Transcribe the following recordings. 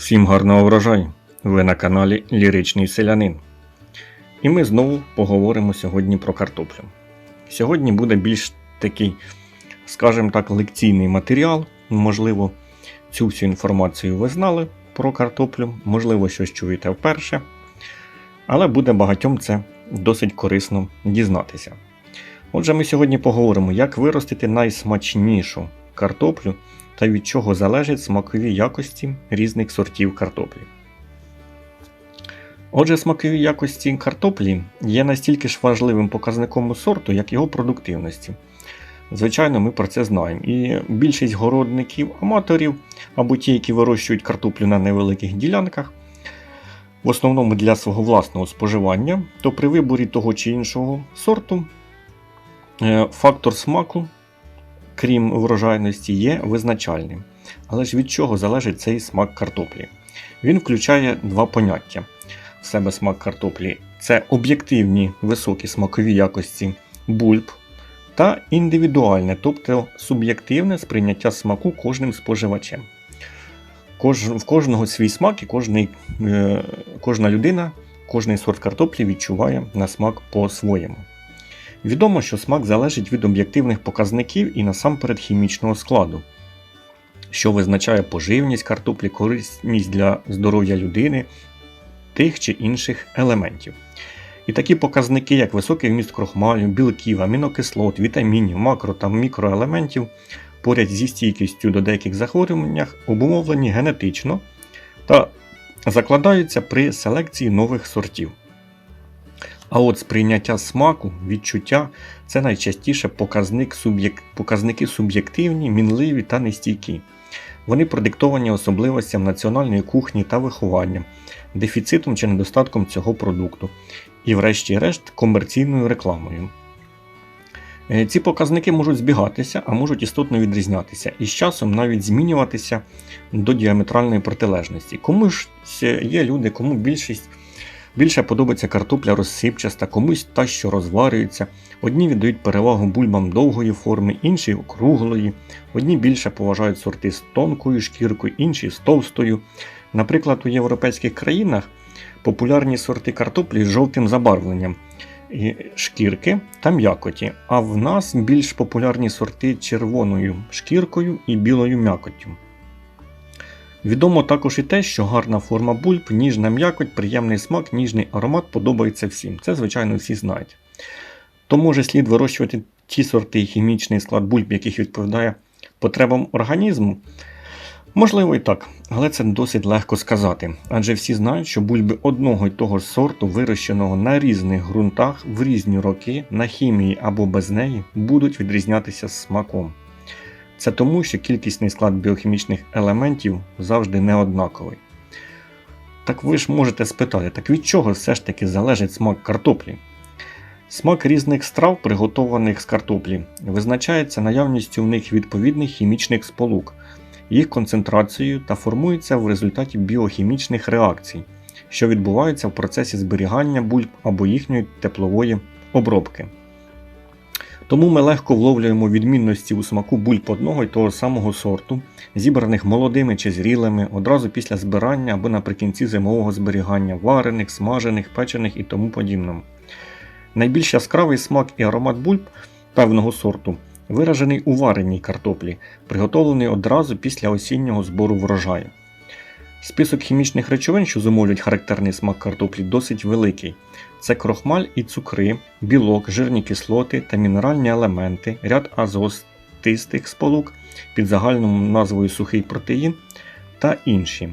Всім гарного врожаю! Ви на каналі Ліричний Селянин. І ми знову поговоримо сьогодні про картоплю. Сьогодні буде більш такий, скажімо так, лекційний матеріал. Можливо, цю всю інформацію ви знали про картоплю, можливо, щось чуєте вперше. Але буде багатьом це досить корисно дізнатися. Отже, ми сьогодні поговоримо, як виростити найсмачнішу картоплю та від чого залежать смакові якості різних сортів картоплі. Отже, смакові якості картоплі є настільки ж важливим показником сорту, як його продуктивності. Звичайно, ми про це знаємо. І більшість городників-аматорів або ті, які вирощують картоплю на невеликих ділянках, в основному для свого власного споживання, то при виборі того чи іншого сорту е, фактор смаку крім врожайності, є визначальним. Але ж від чого залежить цей смак картоплі? Він включає два поняття в себе смак картоплі: це об'єктивні високі смакові якості бульб та індивідуальне, тобто суб'єктивне сприйняття смаку кожним споживачем. Кож, в кожного свій смак і кожний, е, кожна людина, кожний сорт картоплі відчуває на смак по-своєму. Відомо, що смак залежить від об'єктивних показників і насамперед хімічного складу, що визначає поживність картоплі, корисність для здоров'я людини, тих чи інших елементів. І такі показники, як високий вміст крохмалю, білків, амінокислот, вітамінів, макро та мікроелементів, поряд зі стійкістю до деяких захворювань, обумовлені генетично та закладаються при селекції нових сортів. А от сприйняття смаку, відчуття це найчастіше показник суб'єк... показники суб'єктивні, мінливі та нестійкі. Вони продиктовані особливостям національної кухні та виховання, дефіцитом чи недостатком цього продукту, і, врешті-решт, комерційною рекламою. Е, ці показники можуть збігатися, а можуть істотно відрізнятися, і з часом навіть змінюватися до діаметральної протилежності. Кому ж є люди, кому більшість Більше подобається картопля розсипчаста, комусь та, що розварюється. Одні віддають перевагу бульбам довгої форми, інші округлої. Одні більше поважають сорти з тонкою шкіркою, інші з товстою. Наприклад, у європейських країнах популярні сорти картоплі з жовтим забарвленням шкірки та м'якоті, а в нас більш популярні сорти червоною шкіркою і білою м'якоттю. Відомо також і те, що гарна форма бульб, ніжна м'якоть, приємний смак, ніжний аромат подобається всім. Це, звичайно, всі знають. То може слід вирощувати ті сорти і хімічний склад бульб, яких відповідає потребам організму. Можливо і так, але це досить легко сказати. Адже всі знають, що бульби одного й того ж сорту, вирощеного на різних ґрунтах в різні роки, на хімії або без неї, будуть відрізнятися смаком. Це тому, що кількісний склад біохімічних елементів завжди не однаковий. Так ви ж можете спитати, так від чого все ж таки залежить смак картоплі? Смак різних страв, приготованих з картоплі, визначається наявністю в них відповідних хімічних сполук, їх концентрацією та формується в результаті біохімічних реакцій, що відбуваються в процесі зберігання бульб або їхньої теплової обробки. Тому ми легко вловлюємо відмінності у смаку бульб одного й того самого сорту, зібраних молодими чи зрілими, одразу після збирання або наприкінці зимового зберігання, варених, смажених, печених і тому подібному. Найбільш яскравий смак і аромат бульб певного сорту виражений у вареній картоплі, приготовлений одразу після осіннього збору врожаю. Список хімічних речовин, що зумовлюють характерний смак картоплі, досить великий. Це крохмаль і цукри, білок, жирні кислоти та мінеральні елементи, ряд азостистих сполук під загальною назвою сухий протеїн та інші.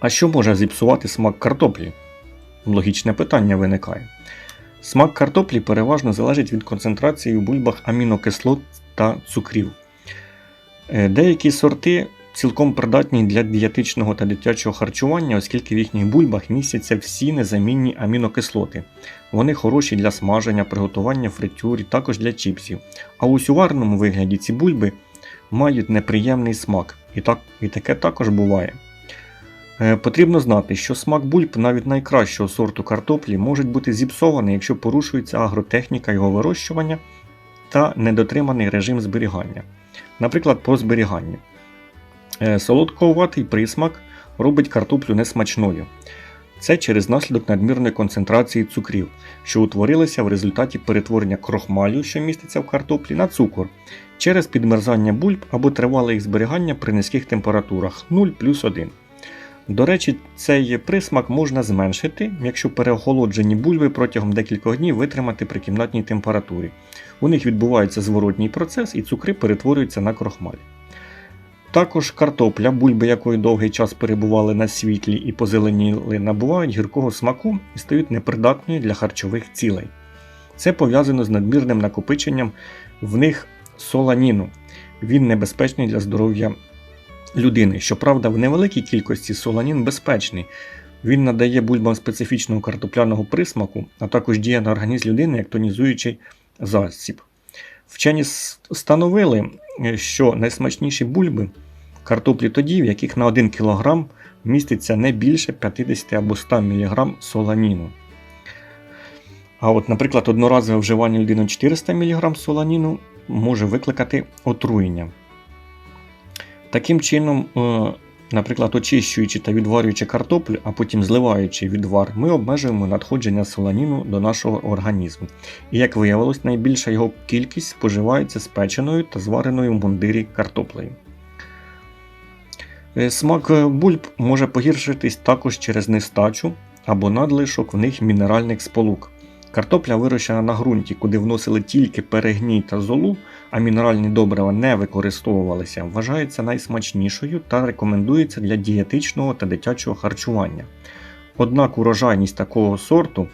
А що може зіпсувати смак картоплі? Логічне питання виникає. Смак картоплі переважно залежить від концентрації у бульбах амінокислот та цукрів. Е, деякі сорти цілком придатні для дієтичного та дитячого харчування, оскільки в їхніх бульбах містяться всі незамінні амінокислоти. Вони хороші для смаження, приготування фритюрі, також для чіпсів. А у сюварному вигляді ці бульби мають неприємний смак, і, так, і таке також буває. Е, потрібно знати, що смак бульб навіть найкращого сорту картоплі може бути зіпсований, якщо порушується агротехніка його вирощування та недотриманий режим зберігання. Наприклад, по зберіганню. Е, солодковатий присмак робить картоплю несмачною. Це через наслідок надмірної концентрації цукрів, що утворилися в результаті перетворення крохмалю, що міститься в картоплі, на цукор через підмерзання бульб або тривале їх зберігання при низьких температурах 0 плюс 1. До речі, цей присмак можна зменшити, якщо переохолоджені бульби протягом декількох днів витримати при кімнатній температурі. У них відбувається зворотній процес і цукри перетворюються на крохмаль. Також картопля, бульби якої довгий час перебували на світлі і позеленіли, набувають гіркого смаку і стають непридатною для харчових цілей. Це пов'язано з надмірним накопиченням в них соланіну. Він небезпечний для здоров'я людини. Щоправда, в невеликій кількості соланін безпечний. Він надає бульбам специфічного картопляного присмаку, а також діє на організм людини як тонізуючий засіб. Вчені встановили, що найсмачніші бульби картоплі тоді, в яких на 1 кг міститься не більше 50 або 100 мг соланіну. А от, наприклад, одноразове вживання людини 400 мг соланіну може викликати отруєння. Таким чином, е, наприклад, очищуючи та відварюючи картоплю, а потім зливаючи відвар, ми обмежуємо надходження соланіну до нашого організму. І як виявилось, найбільша його кількість споживається спеченою та звареною в мундирі картоплею. Е, смак бульб може погіршитись також через нестачу або надлишок в них мінеральних сполук. Картопля вирощена на ґрунті, куди вносили тільки перегній та золу, а мінеральні добрива не використовувалися, вважається найсмачнішою та рекомендується для дієтичного та дитячого харчування. Однак урожайність такого сорту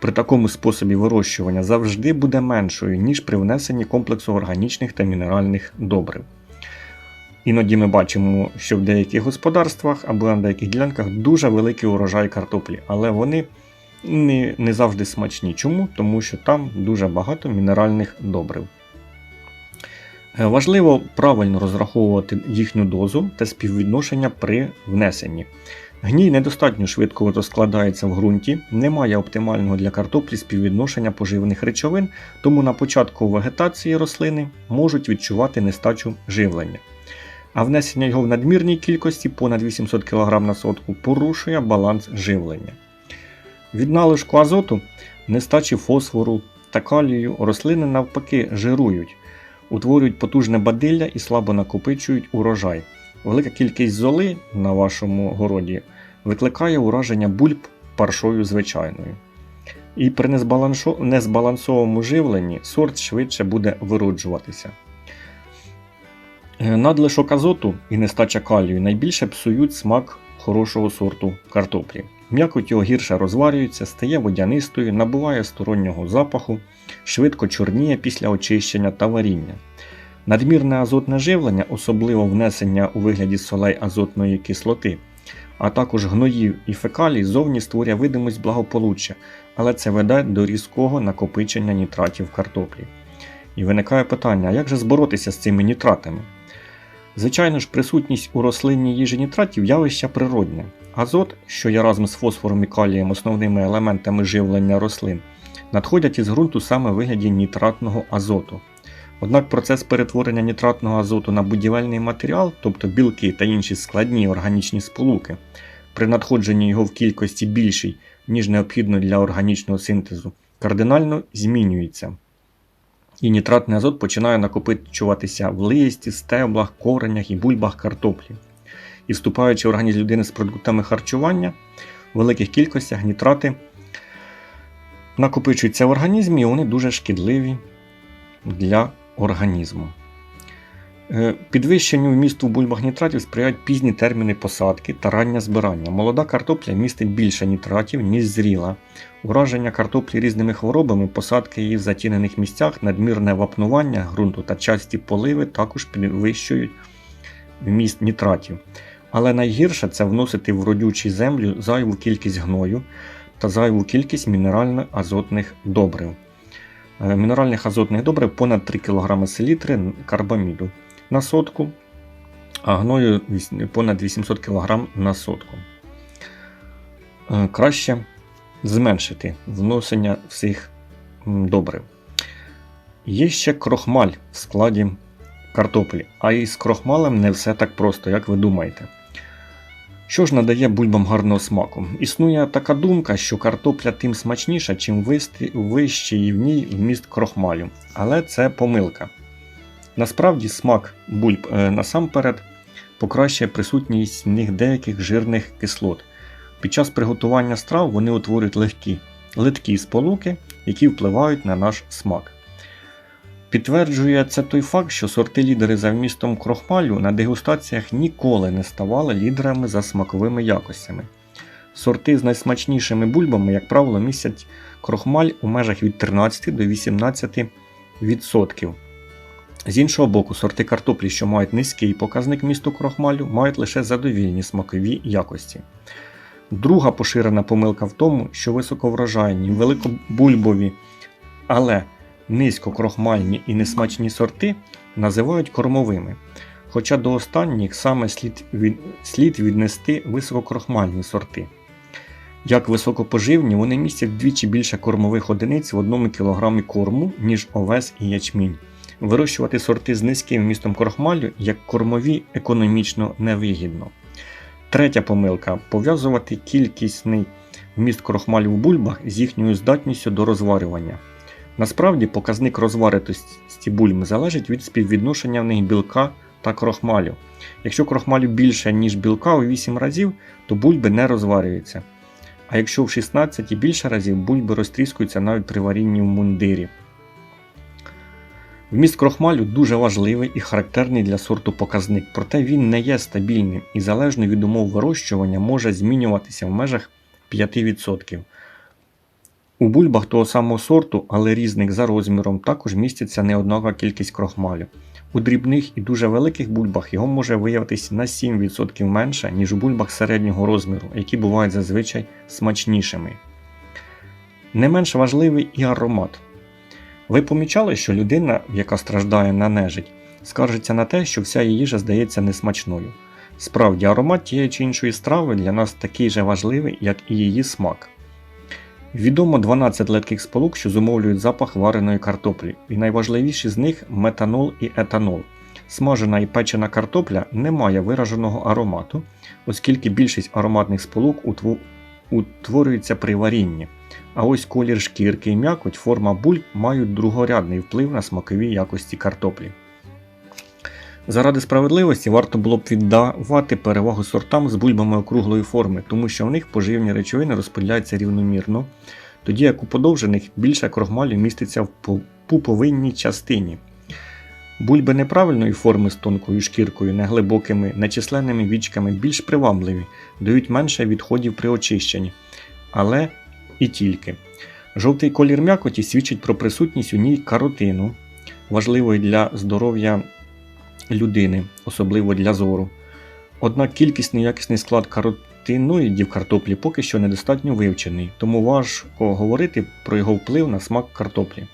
при такому способі вирощування завжди буде меншою, ніж при внесенні комплексу органічних та мінеральних добрив. Іноді ми бачимо, що в деяких господарствах або на деяких ділянках дуже великий урожай картоплі, але вони не, не завжди смачні. Чому? Тому що там дуже багато мінеральних добрив. Е, важливо правильно розраховувати їхню дозу та співвідношення при внесенні. Гній недостатньо швидко розкладається в ґрунті, немає оптимального для картоплі співвідношення поживних речовин, тому на початку вегетації рослини можуть відчувати нестачу живлення. А внесення його в надмірній кількості понад 800 кг на сотку порушує баланс живлення. Від налишку азоту, нестачі фосфору та калію рослини навпаки жирують, утворюють потужне бадилля і слабо накопичують урожай. Велика кількість золи на вашому городі викликає ураження бульб паршою звичайною. І при незбалансовому живленні сорт швидше буде вироджуватися. Надлишок азоту і нестача калію найбільше псують смак хорошого сорту картоплі. М'якоть його гірше розварюється, стає водянистою, набуває стороннього запаху, швидко чорніє після очищення та варіння. Надмірне азотне живлення, особливо внесення у вигляді солей азотної кислоти, а також гноїв і фекалій зовні створює видимість благополуччя, але це веде до різкого накопичення нітратів в картоплі. І виникає питання, як же зборотися з цими нітратами? Звичайно ж, присутність у рослинній їжі нітратів явище природне. Азот, що є разом з фосфором і калієм основними елементами живлення рослин, надходять із ґрунту саме в вигляді нітратного азоту. Однак процес перетворення нітратного азоту на будівельний матеріал, тобто білки та інші складні органічні сполуки, при надходженні його в кількості більшій, ніж необхідно для органічного синтезу, кардинально змінюється. І нітратний азот починає накопичуватися в листі, стеблах, коренях і бульбах картоплі і вступаючи в організм людини з продуктами харчування, в великих кількостях нітрати накопичуються в організмі і вони дуже шкідливі для організму. Е, підвищенню вмісту бульбах нітратів сприяють пізні терміни посадки та раннє збирання. Молода картопля містить більше нітратів, ніж зріла. Ураження картоплі різними хворобами, посадки її в затінених місцях, надмірне вапнування ґрунту та часті поливи також підвищують вміст нітратів. Але найгірше це вносити в родючу землю зайву кількість гною та зайву кількість мінерально-азотних добрив. Е, мінеральних азотних добрив понад 3 кг селітри карбаміду на сотку, а гною понад 800 кг на сотку. Е, краще зменшити вносення всіх добрив. Є ще крохмаль в складі картоплі, а із крохмалем не все так просто, як ви думаєте. Що ж надає бульбам гарного смаку? Існує така думка, що картопля тим смачніша, чим вищий в ній вміст крохмалю. Але це помилка. Насправді смак бульб е, насамперед покращує присутність в них деяких жирних кислот. Під час приготування страв вони утворюють легкі, литкі сполуки, які впливають на наш смак. Підтверджує це той факт, що сорти-лідери за вмістом крохмалю на дегустаціях ніколи не ставали лідерами за смаковими якостями. Сорти з найсмачнішими бульбами, як правило, містять крохмаль у межах від 13 до 18%. З іншого боку, сорти картоплі, що мають низький показник місту крохмалю, мають лише задовільні смакові якості. Друга поширена помилка в тому, що високоврожайні, великобульбові, але низькокрохмальні і несмачні сорти називають кормовими. Хоча до останніх саме слід, від, слід віднести висококрохмальні сорти. Як високопоживні, вони містять вдвічі більше кормових одиниць в 1 кг корму, ніж овес і ячмінь. Вирощувати сорти з низьким вмістом крохмалю як кормові економічно невигідно. Третя помилка пов'язувати кількісний вміст крохмалю в бульбах з їхньою здатністю до розварювання. Насправді показник розваритості бульб залежить від співвідношення в них білка та крохмалю. Якщо крохмалю більше, ніж білка у 8 разів, то бульби не розварюються. А якщо в 16 і більше разів бульби розтріскуються навіть при варінні в мундирі. Вміст крохмалю дуже важливий і характерний для сорту показник, проте він не є стабільним і залежно від умов вирощування може змінюватися в межах 5%. У бульбах того самого сорту, але різних за розміром, також міститься неоднакова кількість крохмалю. У дрібних і дуже великих бульбах його може виявитись на 7% менше, ніж у бульбах середнього розміру, які бувають зазвичай смачнішими. Не менш важливий і аромат. Ви помічали, що людина, яка страждає на нежить, скаржиться на те, що вся її їжа здається несмачною. Справді, аромат тієї чи іншої страви для нас такий же важливий, як і її смак. Відомо 12 легких сполук, що зумовлюють запах вареної картоплі, і найважливіші з них метанол і етанол. Смажена і печена картопля не має вираженого аромату, оскільки більшість ароматних сполук утворюється при варінні. А ось колір шкірки і м'якоть, форма бульб мають другорядний вплив на смакові якості картоплі. Заради справедливості варто було б віддавати перевагу сортам з бульбами округлої форми, тому що в них поживні речовини розподіляються рівномірно, тоді як у подовжених більше крохмалю міститься в пуповинній частині. Бульби неправильної форми з тонкою шкіркою, неглибокими, нечисленними вічками більш привабливі, дають менше відходів при очищенні. Але і тільки. Жовтий колір м'якоті свідчить про присутність у ній каротину, важливої для здоров'я людини, особливо для зору. Однак кількісний і якісний склад каротиноїдів картоплі поки що недостатньо вивчений, тому важко говорити про його вплив на смак картоплі.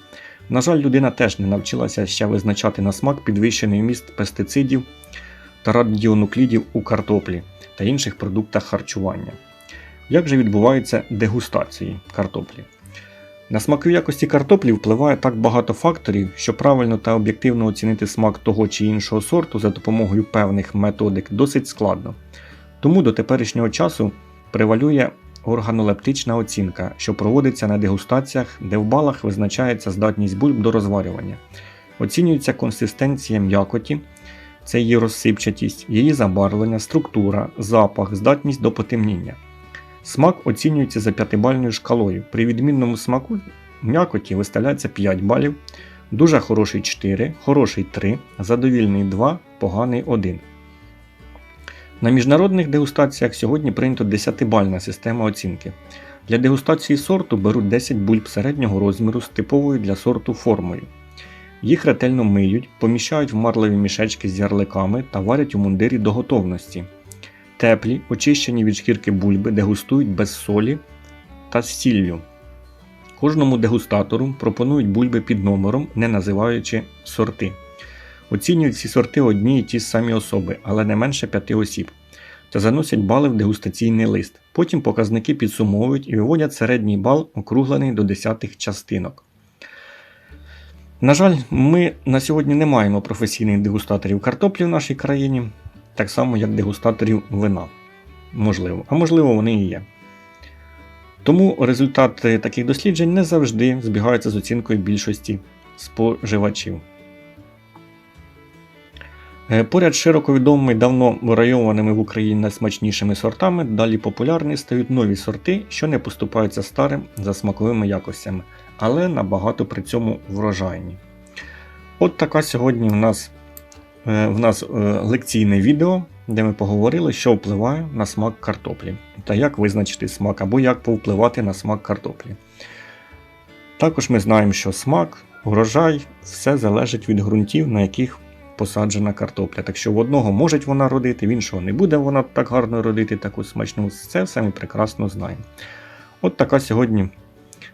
На жаль, людина теж не навчилася ще визначати на смак підвищений вміст пестицидів та радіонуклідів у картоплі та інших продуктах харчування. Як же відбуваються дегустації картоплі? На смакові якості картоплі впливає так багато факторів, що правильно та об'єктивно оцінити смак того чи іншого сорту за допомогою певних методик досить складно. Тому до теперішнього часу превалює органолептична оцінка, що проводиться на дегустаціях, де в балах визначається здатність бульб до розварювання. Оцінюється консистенція м'якоті, це її розсипчатість, її забарвлення, структура, запах, здатність до потемніння. Смак оцінюється за п'ятибальною шкалою. При відмінному смаку м'якоті виставляється 5 балів, дуже хороший 4, хороший 3, задовільний 2, поганий 1. На міжнародних дегустаціях сьогодні прийнято 10-бальна система оцінки. Для дегустації сорту беруть 10 бульб середнього розміру з типовою для сорту формою. Їх ретельно миють, поміщають в марливі мішечки з ярликами та варять у мундирі до готовності. Теплі, очищені від шкірки бульби дегустують без солі та з сіллю. Кожному дегустатору пропонують бульби під номером, не називаючи сорти. Оцінюють ці сорти одні й ті самі особи, але не менше п'яти осіб, та заносять бали в дегустаційний лист. Потім показники підсумовують і виводять середній бал, округлений до десятих частинок. На жаль, ми на сьогодні не маємо професійних дегустаторів картоплі в нашій країні, так само як дегустаторів вина. можливо, а можливо, вони і є. Тому результати таких досліджень не завжди збігаються з оцінкою більшості споживачів. Е, Поряд широко відомими давно варайованими в Україні найсмачнішими сортами, далі популярні стають нові сорти, що не поступаються старим за смаковими якостями, але набагато при цьому врожайні. От така сьогодні в нас, в нас е, лекційне відео, де ми поговорили, що впливає на смак картоплі та як визначити смак або як повпливати на смак картоплі. Також ми знаємо, що смак, врожай, все залежить від ґрунтів, на яких посаджена картопля. Так що в одного може вона родити, в іншого не буде вона так гарно родити, таку смачну. Це все ми прекрасно знаємо. От така сьогодні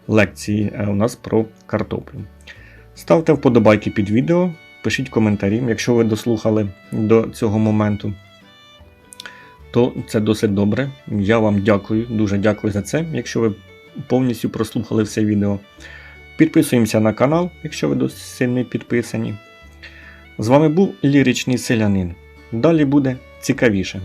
лекція у нас про картоплю. Ставте вподобайки під відео, пишіть коментарі, якщо ви дослухали до цього моменту. То це досить добре. Я вам дякую, дуже дякую за це, якщо ви повністю прослухали все відео. Підписуємося на канал, якщо ви досі не підписані. З вами був ліричний селянин. Далі буде цікавіше.